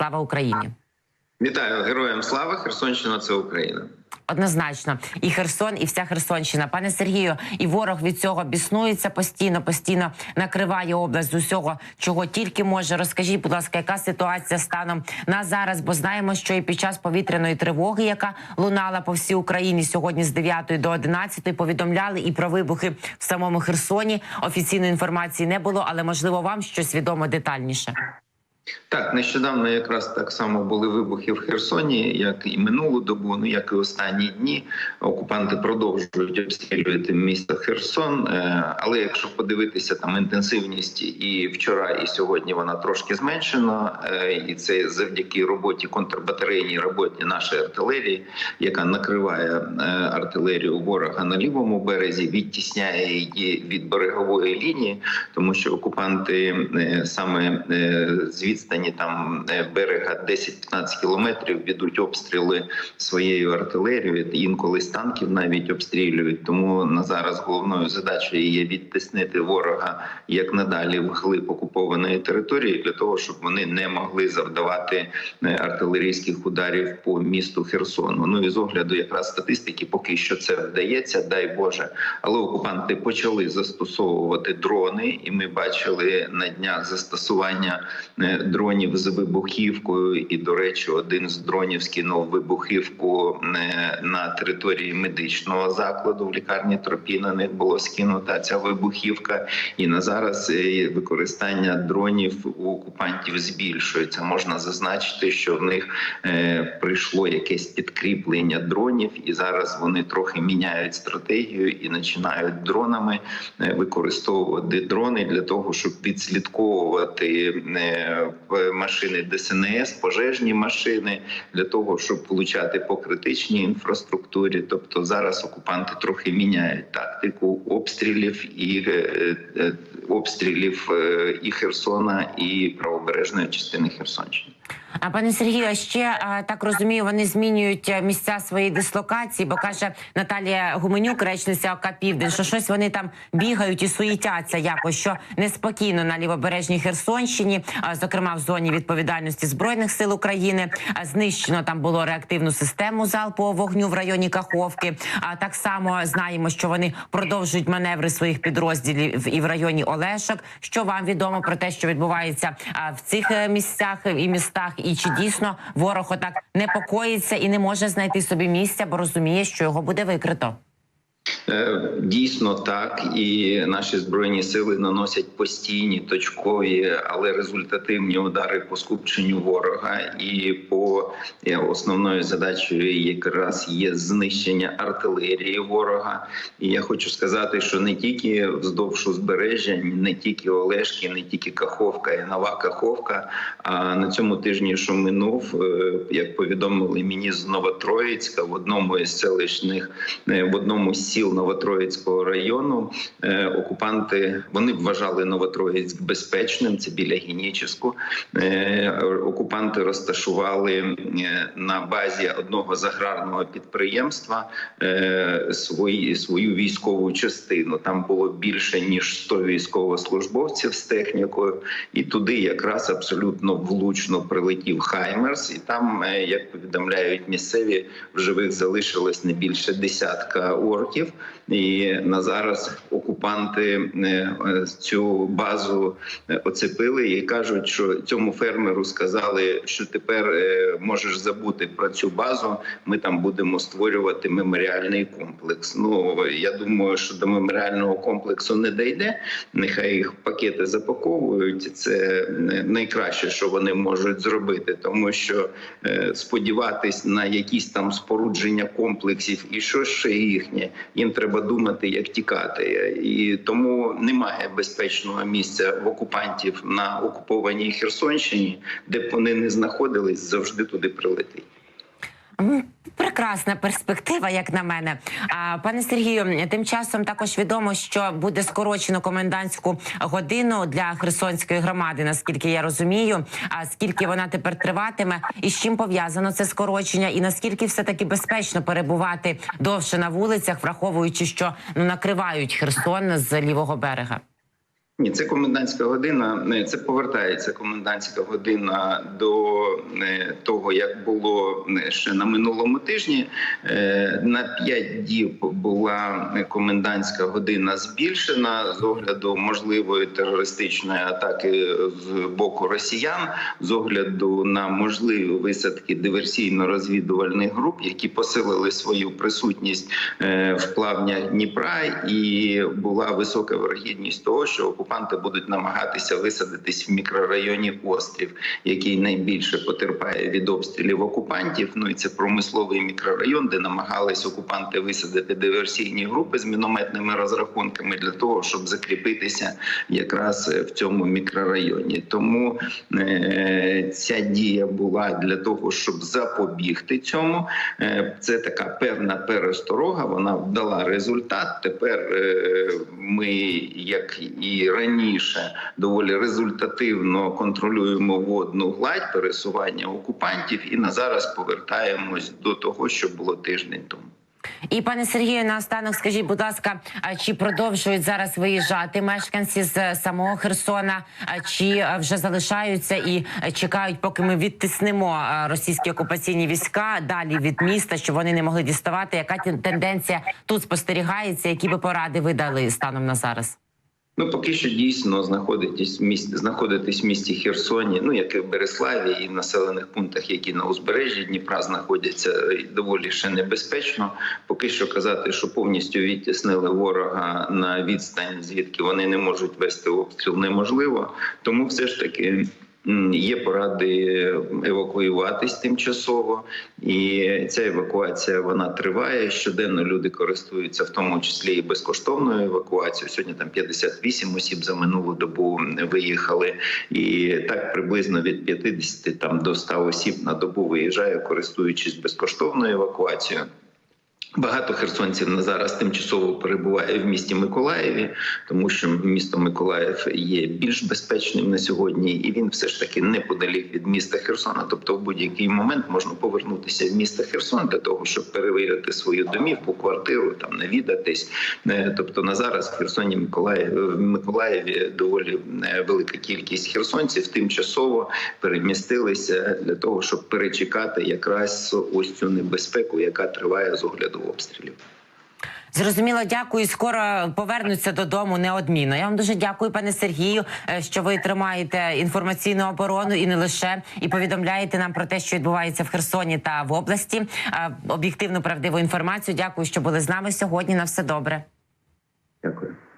Слава Україні! Вітаю героям слава! Херсонщина це Україна. Однозначно, і Херсон, і вся Херсонщина. Пане Сергію, і ворог від цього біснується постійно, постійно накриває область з усього, чого тільки може. Розкажіть, будь ласка, яка ситуація станом на зараз? Бо знаємо, що і під час повітряної тривоги, яка лунала по всій Україні сьогодні з 9 до 11, повідомляли і про вибухи в самому Херсоні. Офіційної інформації не було, але можливо вам щось відомо детальніше. Так, нещодавно якраз так само були вибухи в Херсоні, як і минулу добу, ну як і останні дні. Окупанти продовжують обстрілювати місто Херсон. Е, Але якщо подивитися там інтенсивність і вчора, і сьогодні вона трошки зменшена, Е, і це завдяки роботі контрбатарейній роботі нашої артилерії, яка накриває е, артилерію ворога на лівому березі, відтісняє її від берегової лінії, тому що окупанти саме е, з відстані там е, берега 10-15 кілометрів ведуть обстріли своєю артилерією. Інколи з танків навіть обстрілюють. Тому на зараз головною задачею є відтиснити ворога як надалі в глиб окупованої території, для того, щоб вони не могли завдавати е, артилерійських ударів по місту Херсону. Ну і з огляду якраз статистики, поки що це вдається, дай Боже. Але окупанти почали застосовувати дрони, і ми бачили на днях застосування е, дронів з вибухівкою. І, до речі, один з дронів скинув вибухівку е, на території медичного закладу в лікарні Тропі. На них було скинута ця вибухівка. І на зараз е, використання дронів у окупантів збільшується. Можна зазначити, що в них е, прийшло якесь підкріплення дронів, і зараз вони трохи міняють стратегію і починають дронами використовувати дрони для того, щоб відслідковувати машини ДСНС, пожежні машини для того, щоб получати по критичній інфраструктурі. Тобто зараз окупанти трохи міняють тактику обстрілів і е, е, обстрілів е, і Херсона, і правобережної частини Херсонщини. А пане Сергію, а ще так розумію, вони змінюють е, місця своєї дислокації, бо каже Наталія Гуменюк, речниця ОК Південь, що щось вони там бігають і суїтяться якось, що неспокійно на лівобережній Херсонщині, зокрема в зоні відповідальності збройних сил України. Знищено там було реактивну систему залпового вогню в районі Каховки. А так само знаємо, що вони продовжують маневри своїх підрозділів і в районі Олешок. Що вам відомо про те, що відбувається в цих е, місцях і містах, і чи дійсно ворог отак непокоїться і не може знайти собі місця, бо розуміє, що його буде викрито. Е, Дійсно так, і наші збройні сили наносять постійні точкові, але результативні удари по скупченню ворога. І по е, основною задачею якраз є знищення артилерії ворога. І я хочу сказати, що не тільки вздовж узбережжя, не тільки Олешки, не тільки Каховка і Нова Каховка. А на цьому тижні, що минув, е, як повідомили мені з Новотроїцька, в одному із селищних, в одному з сіл Новотроїцького району е, окупанти вони вважали Новотроїцьк безпечним. Це біля Геніческу. Е, Окупанти розташували е, на базі одного з аграрного підприємства свої свою військову частину. Там було більше ніж 100 військовослужбовців з технікою, і туди якраз абсолютно влучно прилетів Хаймерс, і там, як повідомляють місцеві, в живих залишилось не більше десятка орків. І на зараз окупанти е, е, цю базу е, оцепили і кажуть, що цьому фермеру сказали, що тепер можеш забути про цю базу. Ми там будемо створювати меморіальний комплекс. Ну я думаю, що до меморіального комплексу не дійде. Нехай їх пакети запаковують. Це найкраще, що вони можуть зробити, тому що сподіватись на якісь там спорудження комплексів і що ще їхнє, їм треба думати, як тікати, і тому немає безпечного місця в окупантів на окупованій Херсонщині, де б вони не знаходились, завжди туди прилетить. Прекрасна перспектива, як на мене. А пане Сергію, тим часом також відомо, що буде скорочено комендантську годину для Херсонської громади, наскільки я розумію. А скільки вона тепер триватиме, і з чим пов'язано це скорочення, і наскільки все таки безпечно перебувати довше на вулицях, враховуючи, що ну накривають Херсон з лівого берега. Ні, це комендантська година. не, Це повертається комендантська година до е, того, як було е, ще на минулому тижні. Е, На 5 діб була комендантська година збільшена з огляду можливої терористичної атаки з боку росіян, з огляду на можливі висадки диверсійно-розвідувальних груп, які посилили свою присутність е, в плавнях Дніпра, і була висока вирогідність того, що окупанти будуть намагатися висадитись в мікрорайоні Острів, який найбільше потерпає від обстрілів окупантів. Ну і це промисловий мікрорайон, де намагались окупанти висадити диверсійні групи з мінометними розрахунками для того, щоб закріпитися якраз в цьому мікрорайоні. Тому е, ця дія була для того, щоб запобігти цьому. Е, Це така певна пересторога. Вона дала результат. Тепер е, ми, як і раніше, доволі результативно контролюємо водну гладь пересування окупантів, і на зараз повертаємось до того, що було тиждень тому. І пане Сергію, наостанок скажіть, будь ласка, чи продовжують зараз виїжджати мешканці з самого Херсона, чи е, вже залишаються і е, чекають, поки ми відтиснемо е, російські окупаційні війська далі від міста, щоб вони не могли діставати? Яка тен- тенденція тут спостерігається? Які би поради ви дали станом на зараз? Ну, поки що дійсно знаходитесь в знаходитись в місті Херсоні, ну як і в Береславі, і в населених пунктах, які на узбережжі Дніпра знаходяться доволі ще небезпечно. Поки що казати, що повністю відтіснили ворога на відстань, звідки вони не можуть вести обстріл, неможливо. Тому все ж таки. Є поради евакуюватись тимчасово, і ця евакуація вона триває. Щоденно люди користуються, в тому числі і безкоштовною евакуацією. Сьогодні там 58 осіб за минулу добу виїхали, і так приблизно від 50 там до 100 осіб на добу виїжджає, користуючись безкоштовною евакуацією. Багато херсонців зараз тимчасово перебуває в місті Миколаєві, тому що місто Миколаїв є більш безпечним на сьогодні, і він все ж таки неподалік від міста Херсона. Тобто, в будь-який момент можна повернутися в місто Херсон для того, щоб перевірити свою домівку, квартиру, там навідатись. Е, Тобто на зараз в Херсоні Миколаїв в Миколаєві доволі е, велика кількість херсонців тимчасово перемістилися для того, щоб перечекати якраз ось цю небезпеку, яка триває з огляду обстрілів. Зрозуміло, дякую. Скоро повернуться додому неодмінно. Я вам дуже дякую, пане Сергію, е, що ви тримаєте інформаційну оборону і не лише і повідомляєте нам про те, що відбувається в Херсоні та в області. Е, Об'єктивну правдиву інформацію. Дякую, що були з нами сьогодні. На все добре.